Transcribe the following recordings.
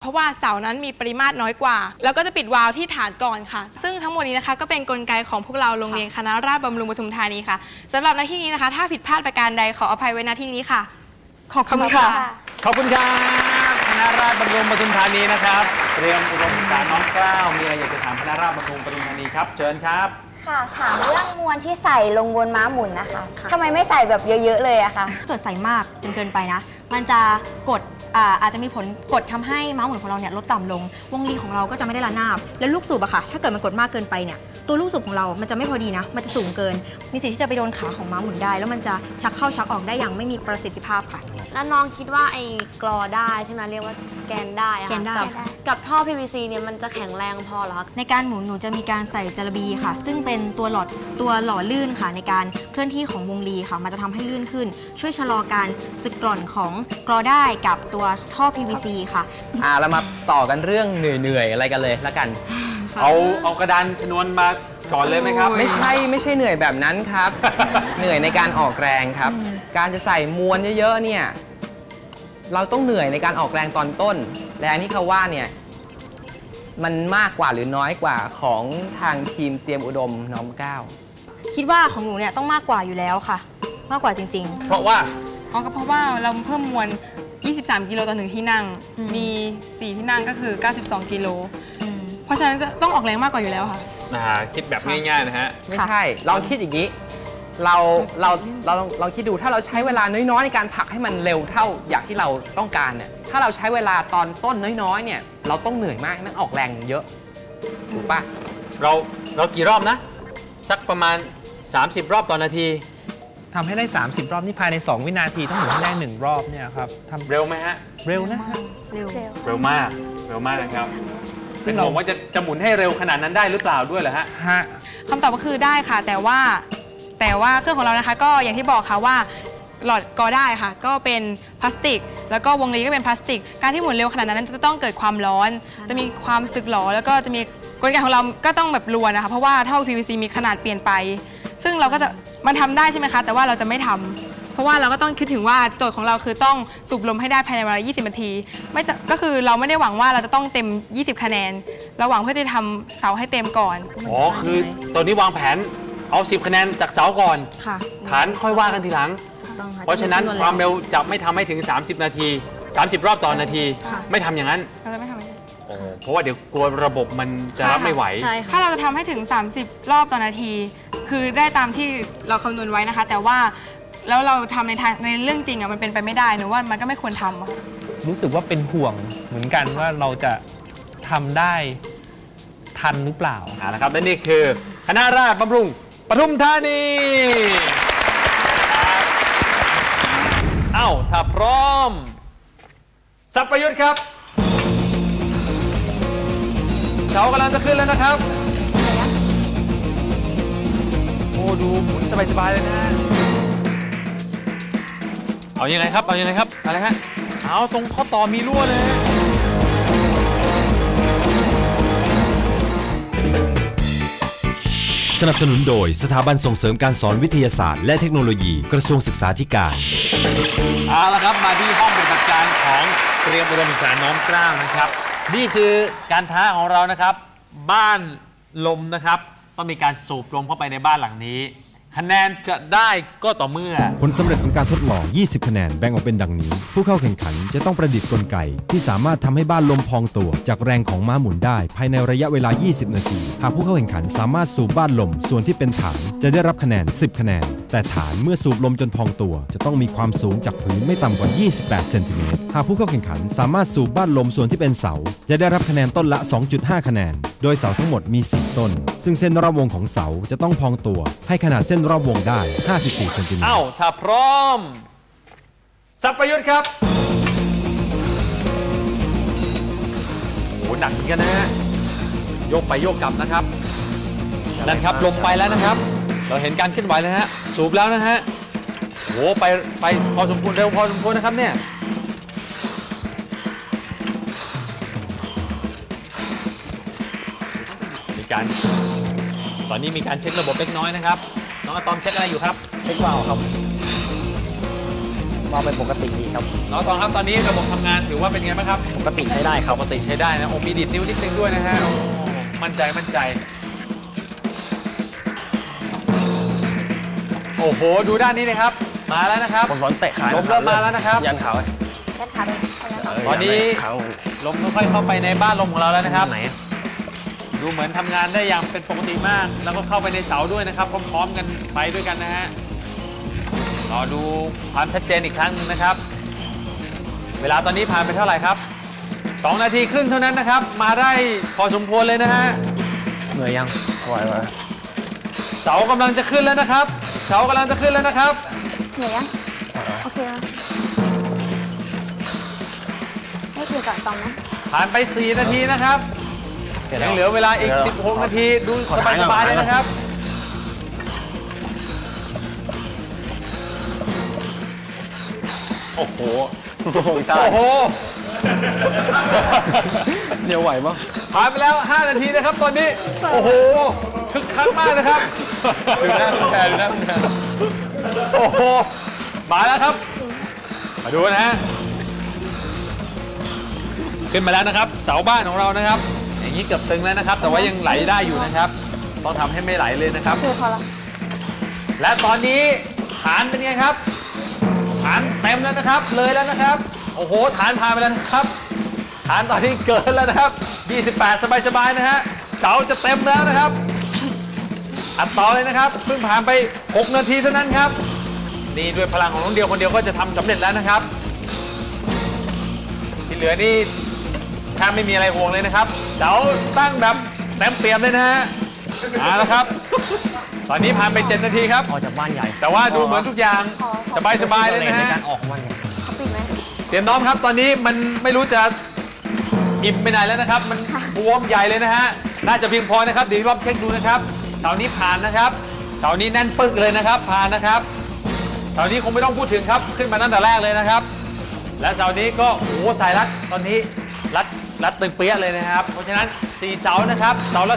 เพราะว่าเสานั้นมีปริมาตรน้อยกว่า แล้วก็จะปิดวาล์วที่ฐานก่อนค่ะ ซึ่งทั้งหมดนี้นะคะ ก็เป็นกลไกของพวกเราโรงเรียนคณะราษฎรบำรุงปทุมธานีค่ะสำหรับหน้าที่นี้นะคะ ถ้าผิดพลาดประการใดขออภัยไว้ณที่นี้ค่ะ ขอบคุณค่ะ ขอบคุณครับคณะราษฎรบำรุงปทุมธานีนะครับ เตรียมอุดมศึกษาน้องกล้าวมีอะไรอยากจะถามคณะราษฎรบำรุงปทุมธานีครับเชิญครับค่ะถามเรื่องมวลที่ใส่ลงบนม้าหมุนนะคะทำไมไม่ใส่แบบเยอะๆเลยอะคะถ้าเกิดใส่มากจนเกินไปนะ มันจะกดอ่าอาจจะมีผลกดทำให้ม้าหมุนของเราเนี่ยลดต่ำลง วงรีของเราก็จะไม่ได้ระนาบ แล้วลูกสูบอะค่ะ ถ้าเกิดมันกดมากเกินไปเนี่ยตัวลูกสูบของเรา มันจะไม่พอดีนะ มันจะสูงเกิน มีสิทธิ์ที่จะไปโดนขาของม้าหมุนได้ แล้วมันจะชักเข้าชักออกได้อย่างไม่มีประสิทธิภาพค่ะ แล้วน้องคิดว่าไอ้กรอได้ใช่ไหมเรียกว่าแกนได้อะแกนได้กับกับท่อ PVC เนี่ยมันจะแข็งแรงพอเหรอคะในการหมุนหนูจะมีการใส่จระบีค่ะ ซึ่งเป็นตัวหลอดตัวหล่อลื่นค่ะ ในการเคลื่อนที่ของวงรีค่ะ มันจะทำให้ลื่นขึ้น ช่วยชะลอการสึกกร่อนของกรอได้กับตัวท่อ PVC ค่ะ อ่าเรามาต่อกันเรื่องเหนื่อยๆอะไรกันเลยละกัน เอาเอากระดานชนวนมาก่อนเลยไหมครับ ไม่ใช่ไม่ใช่เหนื่อยแบบนั้นครับ เหนื่อยในการออกแรงครับ การจะใส่มวลเยอะๆเนี่ย เราต้องเหนื่อยในการออกแรงตอนต้น แรงที่เขาว่าเนี่ยมันมากกว่าหรือน้อยกว่าของทางทีมเตรียมอุดมน้อมเกล้าคิดว่าของหนูเนี่ยต้องมากกว่าอยู่แล้วค่ะ มากกว่าจริงเพราะว่า อ๋อก็เพราะว่าเราเพิ่มมวล 23 กิโลต่อหนึ่งที่นั่งมี 4 ที่นั่งก็คือ 92 กิโลๆอืมเพราะฉะนั้นก็ต้องออกแรงมากกว่าอยู่แล้วค่ะ นะฮะคิดแบบง่ายๆนะฮะ ไม่ใช่ ลองคิดอย่างนี้ เรา เรา เราลองลองคิดดู ถ้าเราใช้เวลาน้อยๆ ในการผลักให้มันเร็วเท่าอย่างที่เราต้องการเนี่ย ถ้าเราใช้เวลาตอนต้นน้อยๆ เนี่ย เราต้องเหนื่อยมากให้มันออกแรงเยอะ ถูกปะ เราเรากี่รอบนะ สักประมาณ 30 รอบต่อนาที ทำให้ได้ 30 รอบนี่ภายใน 2 วินาทีต้องหมุนให้ได้ 1 รอบเนี่ยครับทำเร็วไหมฮะ เร็วนะเร็ว เร็วมาก เร็วมากนะครับซึ่ซึ่งงเราผมว่าจะจะหมุนให้เร็วขนาดนั้นได้หรือเปล่าด้วยเหรอฮะฮะคำตอบก็คือได้ค่ะ แต่ว่าแต่ว่าเครื่องของเรานะคะ ก็อย่างที่บอกค่ะว่าหลอดกอได้ค่ะ ก็เป็นพลาสติก แล้วก็วงรีก็เป็นพลาสติก การที่หมุนเร็วขนาดนั้นจะต้องเกิดความร้อน จะมีความสึกหรอแล้วก็จะมีกลไกของเราก็ต้องแบบรวนนะคะ เพราะว่าเท่า PVC มีขนาดเปลี่ยนไป ซึ่งเราก็จะ มันทำได้ใช่ไหมคะ แต่ว่าเราจะไม่ทำเพราะว่าเราก็ต้องคิดถึงว่าโจทย์ของเราคือต้องสูบลมให้ได้ภายในเวลา 20 นาที ไม่จะก็คือเราไม่ได้หวังว่าเราจะต้องเต็ม 20 คะแนน เราหวังเพื่อที่จะทำเสาให้เต็มก่อนอ๋อคือตอนนี้วางแผนเอา 10 คะแนนจากเสาก่อน ค่ะฐานค่อยว่ากันทีหลัง ต้องค่เพราะฉะนั้นความเร็วจะไม่ทำให้ถึง 30 นาที 30 รอบต่อนาทีค่ะไม่ทำอย่างนั้น เราจะไม่ทำอย่างนั้นโอ้ เพราะว่าเดี๋ยวกลัวระบบมันจะรับไม่ไหว ใช่ค่ะ ถ้าเราจะทำให้ถึง 30 รอบต่อนาที คือได้ตามที่เราคำนวณไว้นะคะ แต่ว่าแล้วเราทำในทางในเรื่องจริงอะมันเป็นไปไม่ได้หนูว่ามันก็ไม่ควรทำอะค่ะรู้สึกว่าเป็นห่วงเหมือนกันว่าเราจะทำได้ทันหรือเปล่า เอาละครับและนี่คือคณะราษฎรบำรุงปทุมธานีเอ้าถ้าพร้อม สับประยุทธ์ครับ สากำลังจะขึ้นแล้วนะครับ โอ้ดูหมุนสบายๆเลยนะฮะเอายังไงครับ เอายังไงครับ อะไรฮะ เอาตรงข้อต่อมีรั่วเลยฮะสนับสนุนโดยสถาบันส่งเสริมการสอนวิทยาศาสตร์และเทคโนโลยีกระทรวงศึกษาธิการ เอาละครับมาที่ห้องปฏิบัติการของเตรียมอุดมศึกษาน้อมเกล้านะครับ นี่คือการท้าของเรานะครับ บ้านลมนะครับต้องมีการสูบลมเข้าไปในบ้านหลังนี้ คะแนนจะได้ก็ต่อเมื่อ ผลสำเร็จของการทดลอง 20 คะแนนแบ่งออกเป็นดังนี้ ผู้เข้าแข่งขันจะต้องประดิษฐ์กลไก ที่สามารถทำให้บ้านลมพองตัว จากแรงของม้าหมุนได้ ภายในระยะเวลา 20 นาที หากผู้เข้าแข่งขันสามารถสูบบ้านลมส่วนที่เป็นฐานจะได้รับคะแนน 10 คะแนนแต่ฐานเมื่อสูบลมจนพองตัว จะต้องมีความสูงจากพื้นไม่ต่ำกว่า 28 เซนติเมตร หากผู้เข้าแข่งขันสามารถสูบบ้านลมส่วนที่เป็นเสา จะได้รับคะแนนต้นละ 2.5 คะแนน โดยเสาทั้งหมดมี 4 ต้น ซึ่งเส้นรอบวงของเสาจะต้องพองตัว ให้ขนาดเส้นรอบวงได้ 54 เซนติเมตร เอ้า ถ้าพร้อม สับประยุทธ์ครับ โอ้หนักเหมือนกันนะฮะ โยกไปโยกกลับนะครับ นั่นครับ ลมไปแล้วนะครับ เราเห็นการเคลื่อนไหวแล้วฮะ สูบแล้วนะฮะโอ้ไปไปพอสมควรเร็วพอสมควรนะครับเนี่ยมีการตอนนี้มีการเช็คระบบเล็กน้อยนะครับน้องอะตอมเช็คอะไรอยู่ครับ เช็ควาล์วครับวความเป็นปกติดีครับ น้องตองครับตอนนี้ระบบทำงานถือว่าเป็นไงบ้างครับ ปกติใช้ได้ครับปกติใช้ได้นะโอ้มีดีดนิ้วนิดนึงด้วยนะฮะโอ้มั่นใจมั่นใจ โอ้โห ดูด้านนี้เลยครับ มาแล้วนะครับผมสอนเตะขาลมเริ่มมาแล้วนะครับ ยันขาไว้ด้านขาเลยคนละตอนนี้ขาลมค่อยๆเข้าไปในบ้านลมของเราแล้วนะครับไหนดูเหมือนทำงานได้อย่างเป็นปกติมาก แล้วก็เข้าไปในเสาด้วยนะครับ พร้อมๆกันไปด้วยกันนะฮะรอดูความชัดเจนอีกครั้งหนึงนะครับ เวลาตอนนี้ผ่านไปเท่าไหร่ครับ 2 นาทีครึ่งเท่านั้นนะครับ มาได้พอสมควรเลยนะฮะ เหนื่อยยังไหวไหว เสากำลังจะขึ้นแล้วนะครับ เสากำลังจะขึ้นแล้วนะครับ เหนื่อยยังโอเคนะไม่คือก่อนตองนะผ่านไป 4 นาทีนะครับ ยังเหลือเวลาอีก 16 นาที ดูสบายๆเลยนะครับ โอ้โหใช่โอ้โห เดี๋ยวไหวปะผ่านไปแล้ว 5 นาทีนะครับตอนนี้ โอ้โห คึกคักมากนะครับ ดูหน้าคุณแทนดูหน้าคุณแทนโอ้โห มาแล้วครับ มาดูนะฮะ ขึ้นมาแล้วนะครับ เสาบ้านของเรานะครับ อย่างนี้เกือบตึงแล้วนะครับ แต่ว่ายังไหลได้อยู่นะครับ ต้องทำให้ไม่ไหลเลยนะครับ คือพอละและและตอนนี้ฐานเป็นไงครับ ฐานเต็มแล้วนะครับ เลยแล้วนะครับ โอ้โห ฐานผ่านไปแล้วนะครับ ฐานตอนนี้เกินแล้วนะครับ 28 สบายๆนะฮะ เสาจะเต็มแล้วนะครับ อัดต่อเลยนะครับเพิ่งผ่านไป 6 นาทีเท่านั้นครับ นี่ด้วยพลังของน้องเดียวคนเดียวก็จะทำสำเร็จแล้วนะครับ ที่เหลือนี่ถ้าไม่มีอะไรห่วงเลยนะครับเสาตั้งแบบเต็มเปี่ยมเลยนะฮะเอาละครับ ตอนนี้ผ่านไป 7 นาทีครับ ออกจากบ้านใหญ่แต่ว่าดูเหมือนทุกอย่างสบาย ๆ เลยนะในฮะ การออกของมันเนี่ยเขาปิดไหม เตรียมน้อมครับตอนนี้มันไม่รู้จะอิ่มไปไหนแล้วนะครับ มันบวมใหญ่เลยนะฮะ น่าจะเพียงพอนะครับ เดี๋ยวพี่บ๊อบเช็คดูนะครับ เสานี้ผ่านนะครับ เสานี้แน่นปึกเลยนะครับ ผ่านนะครับ เสานี้คงไม่ต้องพูดถึงครับ ขึ้นมาตั้งแต่แรกเลยนะครับ และเสานี้ก็โอ้โหสายรัดตอนนี้รัดรัดตึงเปี้ยเลยนะครับ เพราะฉะนั้น 4 เสานะครับ เสาละ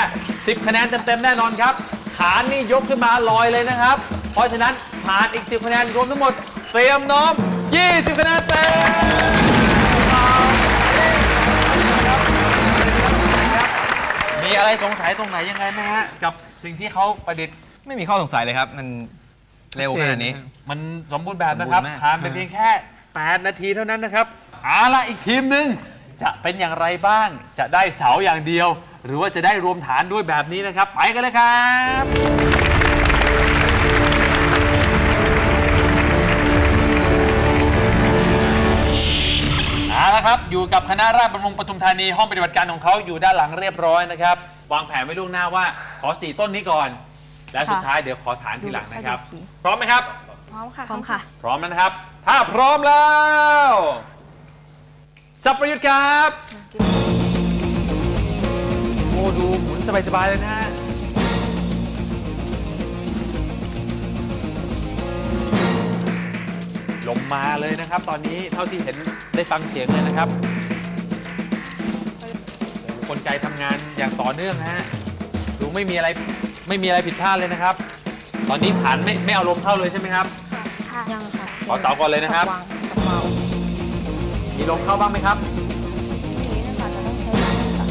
2.5 10 คะแนนเต็มๆแน่นอนครับ ขานี่ยกขึ้นมาลอยเลยนะครับ เพราะฉะนั้นผ่านอีก 10 คะแนนรวมทั้งหมด เตรียมน้อม 20 คะแนนเต็ม มีอะไรสงสัยตรงไหนยังไงไหมฮะ กับสิ่งที่เขาประดิษฐ์ไม่มีข้อสงสัยเลยครับ มันเร็วขนาดนี้ มันสมบูรณ์แบบนะครับสมบูรณ์มาก ผ่านไปเพียงแค่ 8 นาทีเท่านั้นนะครับเอาละอีกทีมหนึ่งจะเป็นอย่างไรบ้าง จะได้เสาอย่างเดียว หรือว่าจะได้รวมฐานด้วยแบบนี้นะครับ ไปกันเลยครับ เอาละครับ อยู่กับคณะราษฎรบำรุงปทุมธานีห้องปฏิบัติการของเขาอยู่ด้านหลังเรียบร้อยนะครับ วางแผนไว้ล่วงหน้าว่าขอสี่ต้นนี้ก่อน และสุดท้ายเดี๋ยวขอฐานทีหลังนะครับ พร้อมไหมครับ พร้อมค่ะพร้อมค่ะ พร้อมแล้วนะครับ ถ้าพร้อมแล้วสับประยุทธ์ครับ โอ้ดูหมุนสบายๆเลยนะ มมาเลยนะครับ ตอนนี้เท่าที่เห็นได้ฟังเสียงเลยนะครับโอ้กลไกทำงานอย่างต่อเนื่องนะฮะดูไม่มีอะไรไม่มีอะไรผิดพลาดเลยนะครับ ตอนนี้ฐานไม่ไม่เอาลมเข้าเลยใช่ไหมครับ ค่ะยังค่ะขอเสาก่อนเลยนะครับวางกับเมามีลมเข้าบ้างไหมครับทีนี้ก่อนจะต้องใช้น้ำก่อน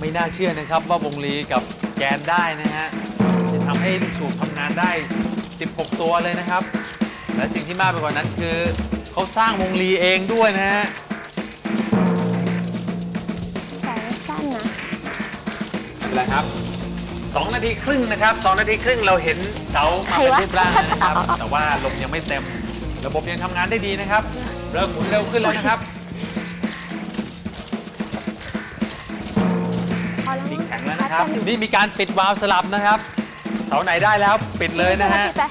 ไม่น่าเชื่อนะครับว่าวงลีกับแกนได้นะฮะจะ ทำให้ลูกสูบทำงานได้ 16 ตัวเลยนะครับ และสิ่งที่มากไปกว่านั้นคือเขาสร้างวงลีเองด้วยนะฮะสายสั้นนะไม่เป็นไรครับ 2 นาทีครึ่งนะครับ 2 นาทีครึ่งเราเห็นเสามาเป็นรูปร่างแล้วนะครับ แต่ว่าลมยังไม่เต็ม ระบบยังทำงานได้ดีนะครับ เริ่มหมุนเร็วขึ้นแล้วนะครับพอแล้วนี่แข็งแล้วนะครับ นี่มีการปิดวาล์วสลับนะครับ เสาไหนได้แล้วปิดเลยนะฮะไป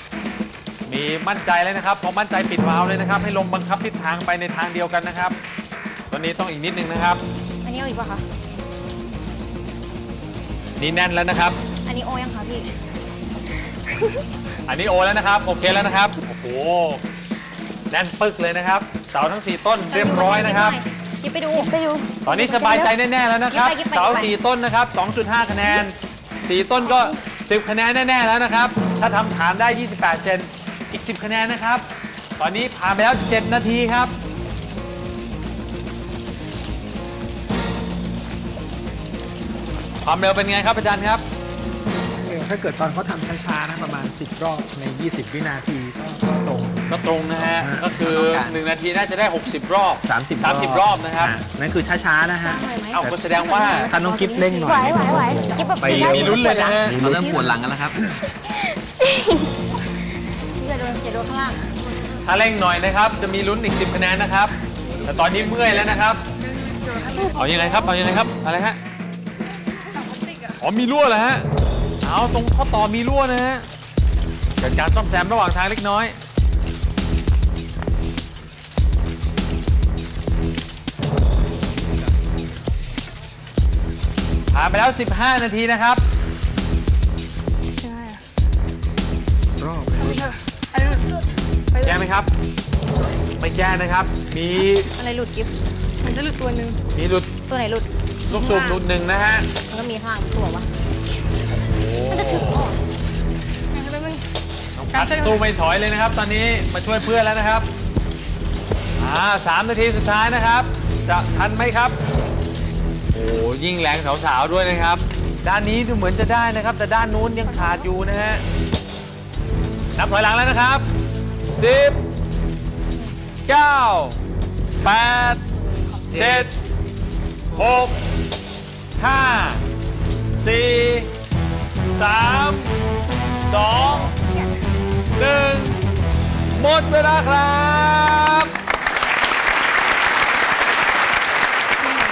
มีมั่นใจเลยนะครับ พอมั่นใจปิดวาล์วเลยนะครับ ให้ลมบังคับทิศทางไปในทางเดียวกันนะครับตอนนี้ต้องอีกนิดนึงนะครับ อันนี้เอาอีกป่ะคะนี่แน่นแล้วนะครับ อันนี้โอยังคะพี่ อันนี้โอแล้วนะครับโอเคแล้วนะครับโอ้โหแน่นปึกเลยนะครับ เสาทั้ง 4 ต้นเรียบร้อยนะครับกิ๊บไปดูไปดู ตอนนี้สบายใจแน่ๆแล้วนะครับกิ๊บไปกิ๊บไปเสากิ๊บไป4ต้นนะครับ 2.5 คะแนน 4 ต้นก็ 10 คะแนนแน่ๆแล้วนะครับ ถ้าทำฐานได้ 28 เซนอีก 10 คะแนนนะครับ ตอนนี้ผ่านไปแล้ว 7 นาทีครับ ความเร็วเป็นไงครับอาจารย์ครับ ถ้าเกิดตอนเขาทำช้าๆนะประมาณ 10 รอบใน 20 วินาทีก็ก็ตรง ก็ตรงนะฮะ อ่าก็คือ1นาทีน่าจะได้ 60 รอบ 30 30 รอบนะครับ อ่นั่นคือช้าๆนะฮะเอาก็แสดงว่า ถ้าน้องกิฟเร่งหน่อยไหวนี่ไหวไหวกิ๊บแบบไป มีลุ้นเลยนะฮะ เราเริ่มปวดหลังกันแล้วครับ อย่าโดนอย่าโดนข้างล่างถ้าเร่งหน่อยนะครับ จะมีลุ้นอีก 10คะแนนนะครับ แต่ตอนนี้เมื่อยแล้วนะครับ เอายังไงครับ เอายังไงครับ อะไรฮะ อ๋อมีรั่วเหรอฮะ เอาตรงข้อต่อมีรั่วนะฮะเกิดการซ่อมแซมระหว่างทางเล็กน้อยผ่านไปแล้ว 15 นาทีนะครับรอบแจ้งไหมครับ ไม่แจ้งนะครับ มีอะไรหลุดกิฟมันจะหลุดตัวหนึ่งมีหลุดตัวไหนหลุดลูกสูบหลุดหนึ่งนะฮะมันก็มีข้างตัววะ น้องพัดสู้ไม่ถอยเลยนะครับ ตอนนี้มาช่วยเพื่อนแล้วนะครับอ่าสามนาทีสุดท้ายนะครับ จะทันไหมครับโอ้ยิ่งแรงสาวๆด้วยนะครับ ด้านนี้ดูเหมือนจะได้นะครับ แต่ด้านนู้นยังขาดอยู่นะฮะนับถอยหลังแล้วนะครับ10 9 8 7 6 5 4 มดเวลาครับ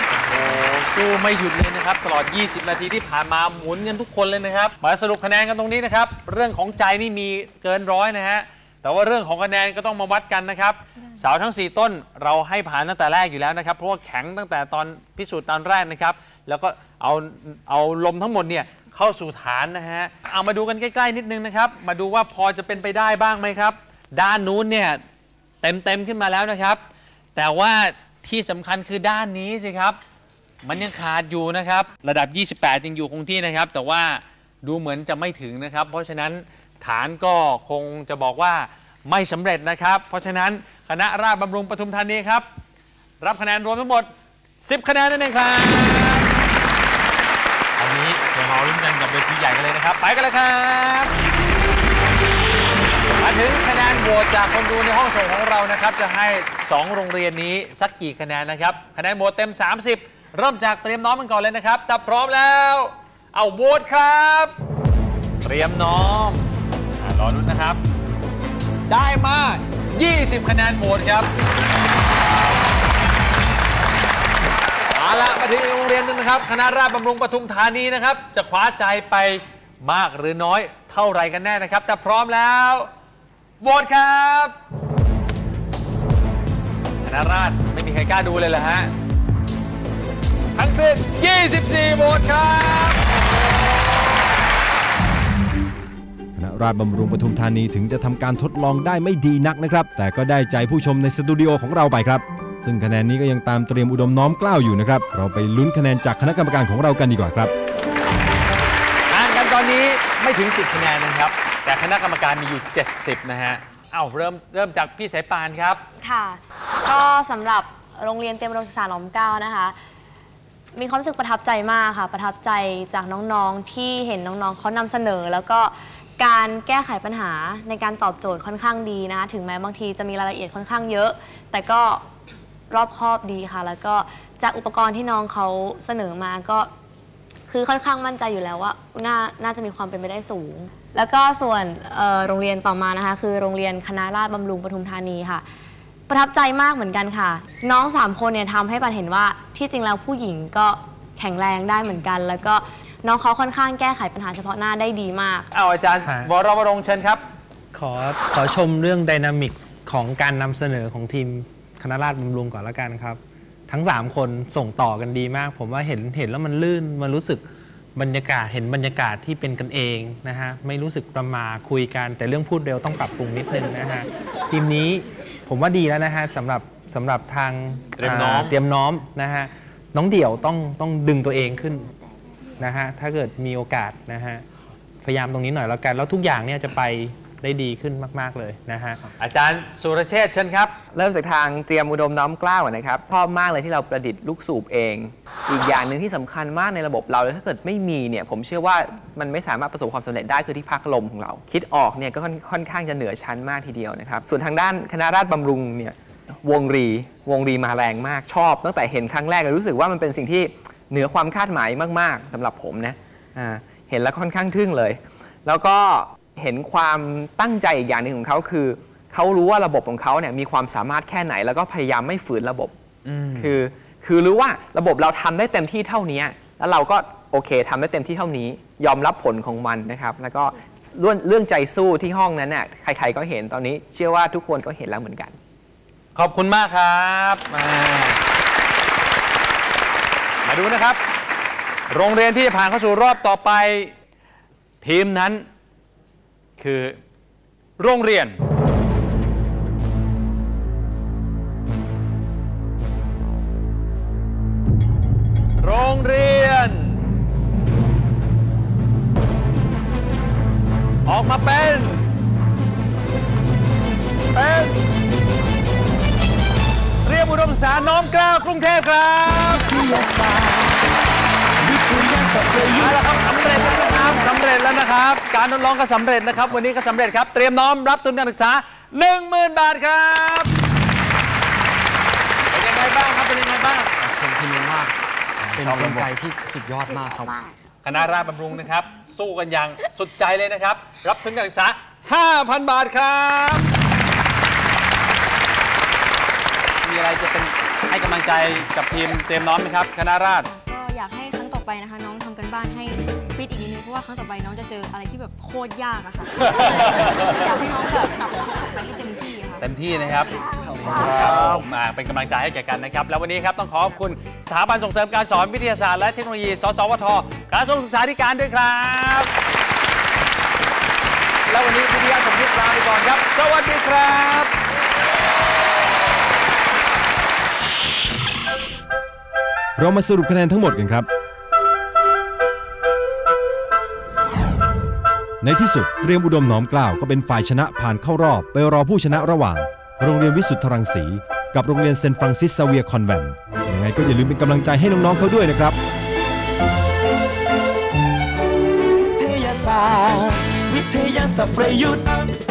โอ้โหสู้ไม่หยุดเลยนะครับตลอด 20 นาทีที่ผ่านมาหมุนกันทุกคนเลยนะครับมาสรุปคะแนนกันตรงนี้นะครับ เรื่องของใจนี่มีเกินร้อยนะฮะแต่ว่าเรื่องของคะแนนก็ต้องมาวัดกันนะครับเสาทั้ง 4 ต้นเราให้ผ่านตั้งแต่แรกอยู่แล้วนะครับ เพราะว่าแข็งตั้งแต่ตอนพิสูจน์ตอนแรกนะครับ แล้วก็เอาเอาลมทั้งหมดเนี่ยเข้าสู่ฐานนะฮะเอามาดูกันใกล้ ๆ นิดนึงนะครับ มาดูว่าพอจะเป็นไปได้บ้างไหมครับ ด้านนู้นเนี่ยเต็มเต็มๆขึ้นมาแล้วนะครับ แต่ว่าที่สำคัญคือด้านนี้สิครับ มันยังขาดอยู่นะครับ ระดับ 28 ยังอยู่คงที่นะครับ แต่ว่าดูเหมือนจะไม่ถึงนะครับ เพราะฉะนั้นฐานก็คงจะบอกว่าไม่สำเร็จนะครับ เพราะฉะนั้นคณะราษฎรบำรุงปทุมธานีครับ รับคะแนนรวมทั้งหมด 10 คะแนนนั่นเองครับอันนี้เดี๋ยวเราลุ้นกันกับเวทีใหญ่กันเลยนะครับ ไปกันเลยครับมาถึง โหวตจากคนดูในห้องส่งของเรานะครับ จะให้ 2 โรงเรียนนี้สักกี่คะแนนนะครับ คะแนนโหวตเต็ม 30 เริ่มจากเตรียมน้อมกันก่อนเลยนะครับถ้าพร้อมแล้ว เอาโหวตครับ เตรียมน้อมอ่ารอรุ้นนะครับ ได้มา 20 คะแนนโหวตครับเอาละมาถึงอีกโรงเรียนหนึงนะครับ คณะราษฎรบำรุงปทุมธานีนะครับ จะคว้าใจไปมากหรือน้อยเท่าไรกันแน่นะครับ แต่พร้อมแล้ว โหวตครับคณะราษฎรไม่มีใครกล้าดูเลยเหรอฮะ ทั้งสิ้น 24 โหวตครับ คณะราษฎรบำรุงปทุมธานีถึงจะทำการทดลองได้ไม่ดีนักนะครับ แต่ก็ได้ใจผู้ชมในสตูดิโอของเราไปครับ ซึ่งคะแนนนี้ก็ยังตามเตรียมอุดมน้อมเกล้าวอยู่นะครับ เราไปลุ้นคะแนนจากคณะกรรมการของเรากันดีกว่าครับ ห่างกันตอนนี้ไม่ถึง 10คะแนนนะครับ แต่คณะกรรมการมีอยู่ 70 นะฮะ เอ้าเริ่มเริ่มจากพี่สายปานครับ ค่ะ ก็สำหรับโรงเรียนเตรียมอุดมศึกษาหลอมเกล้านะคะ มีความรู้สึกประทับใจมากค่ะ ประทับใจจากน้องๆที่เห็นน้องๆเขานำเสนอ แล้วก็การแก้ไขปัญหาในการตอบโจทย์ค่อนข้างดีนะคะถึงแม้บางทีจะมีรายละเอียดค่อนข้างเยอะ แต่ก็รอบคอบดีค่ะ แล้วก็จากอุปกรณ์ที่น้องเขาเสนอมาก็คือค่อนข้างมั่นใจอยู่แล้วว่าน่าน่าจะมีความเป็นไปได้สูง แล้วก็ส่วนเอ่อโรงเรียนต่อมานะคะ คือโรงเรียนคณะราษฎรบำรุงปทุมธานีค่ะ ประทับใจมากเหมือนกันค่ะ น้องสามคนเนี่ยทำให้ปันเห็นว่าที่จริงแล้วผู้หญิงก็แข็งแรงได้เหมือนกัน แล้วก็น้องเขาค่อนข้างแก้ไขปัญหาเฉพาะหน้าได้ดีมาก เอาอาจารย์ฮะวรวรงค์เชิญครับ ขอขอชมเรื่องไดนามิกของการนำเสนอของทีมคณะราษฎรบำรุงก่อนละกันครับ ทั้ง 3 คนส่งต่อกันดีมาก ผมว่าเห็นเห็นแล้วมันลื่นมันรู้สึก บรรยากาศเห็นบรรยากาศที่เป็นกันเองนะฮะไม่รู้สึกประมาคุยกันแต่เรื่องพูดเร็วต้องปรับปรุงนิดนึงนะฮะทีมนี้ผมว่าดีแล้วนะฮะสำหรับสำหรับทางเตรียมน้อมาเตรียมน้อมนะฮะน้องเดี่ยวต้องต้องดึงตัวเองขึ้นนะฮะถ้าเกิดมีโอกาสนะฮะพยายามตรงนี้หน่อยแล้วกันแล้วทุกอย่างเนี่ยจะไป ได้ดีขึ้นมาก ๆ เลยนะฮะอาจารย์สุรเชษฐ์เชิญครับ เริ่มจากทางเตรียมอุดมน้อมเกล้าวก่อนนะครับชอบมากเลยที่เราประดิษฐ์ลูกสูบเอง อีกอย่างหนึ่งที่สำคัญมากในระบบเราเลยถ้าเกิดไม่มีเนี่ยผมเชื่อว่ามันไม่สามารถประสบความสำเร็จได้คือที่พักลมของเรา คิดออกเนี่ยก็ค่อนค่อนข้างจะเหนือชั้นมากทีเดียวนะครับส่วนทางด้านคณะราษฎรบำรุงเนี่ยวงรีวงรีมาแรงมากชอบ ตั้งแต่เห็นครั้งแรกเลยรู้สึกว่ามันเป็นสิ่งที่เหนือความคาดหมายมาก ๆสำหรับผมนะอ่าเห็นแล้วค่อนข้างทึ่งเลย แล้วก็ เห็นความตั้งใจอีกอย่างหนึ่งของเขาคือเขารู้ว่าระบบของเขาเนี่ยมีความสามารถแค่ไหน แล้วก็พยายามไม่ฝืนระบบ คือ คือรู้ว่าระบบเราทำได้เต็มที่เท่านี้ แล้วเราก็โอเคทำได้เต็มที่เท่านี้ ยอมรับผลของมันนะครับ แล้วก็เรื่องเรื่องใจสู้ที่ห้องนั้นน่ะใครๆก็เห็นตอนนี้ เชื่อว่าทุกคนก็เห็นแล้วเหมือนกัน ขอบคุณมากครับมามาดูนะครับ โรงเรียนที่จะผ่านเข้าสู่รอบต่อไป ทีมนั้น คือโรงเรียน โรงเรียน ออกมาเป็น เป็นเรียมอุดมศึกษาน้อมเกล้ากรุงเทพครับเอาละครับสำเร็จแล้วนะครับสำเร็จแล้วนะครับ การทดลองก็สำเร็จนะครับ วันนี้ก็สำเร็จครับ เตรียมน้อมรับทุนการศึกษา 10,000 บาทครับ เป็นยังไงบ้างครับ เป็นยังไงบ้าง ชมทีมมาก เป็นกลไกที่สุดยอดมากครับ คณะราษฎรบำรุงนะครับ สู้กันอย่างสุดใจเลยนะครับ รับทุนการศึกษา 5,000 บาทครับ มีอะไรจะเป็นให้กำลังใจกับทีมเตรียมน้อมไหมครับ คณะราษฎรก็อยากให้ครั้งต่อไปนะคะน้องทำกัน บ้านให้ฟิตอีกนิดนึงเพราะว่าครั้งต่อไปน้องจะเจออะไรที่แบบโคตรยากอะค่ะ อยากให้น้องแบบกลับมาไปให้เต็มที่อะค่ะ เต็มที่นะครับครับผมอ่าเป็นกำลังใจให้แก่กันนะครับ แล้ววันนี้ครับต้องขอบคุณสถาบันส่งเสริมการสอนวิทยาศาสตร์และเทคโนโลยี สสวทกระทรวงศึกษาธิการด้วยครับ แล้ววันนี้พิทยาสมคิดลาไปก่อนครับ สวัสดีครับเรามาสรุปคะแนนทั้งหมดกันครับ ในที่สุดเตรียมอุดมหนอมกล้าวก็เป็นฝ่ายชนะผ่านเข้ารอบ ไปรอผู้ชนะระหว่าง โรงเรียนวิสุทธรังสี กับโรงเรียนเซนฟรังซิสซเวียคอนแวนต์ยังไงก็อย่าลืมเป็นกำลังใจให้น้องๆเขาด้วยนะครับ วิทยาศาสตร์วิทยาศาสตร์ประยุทธ์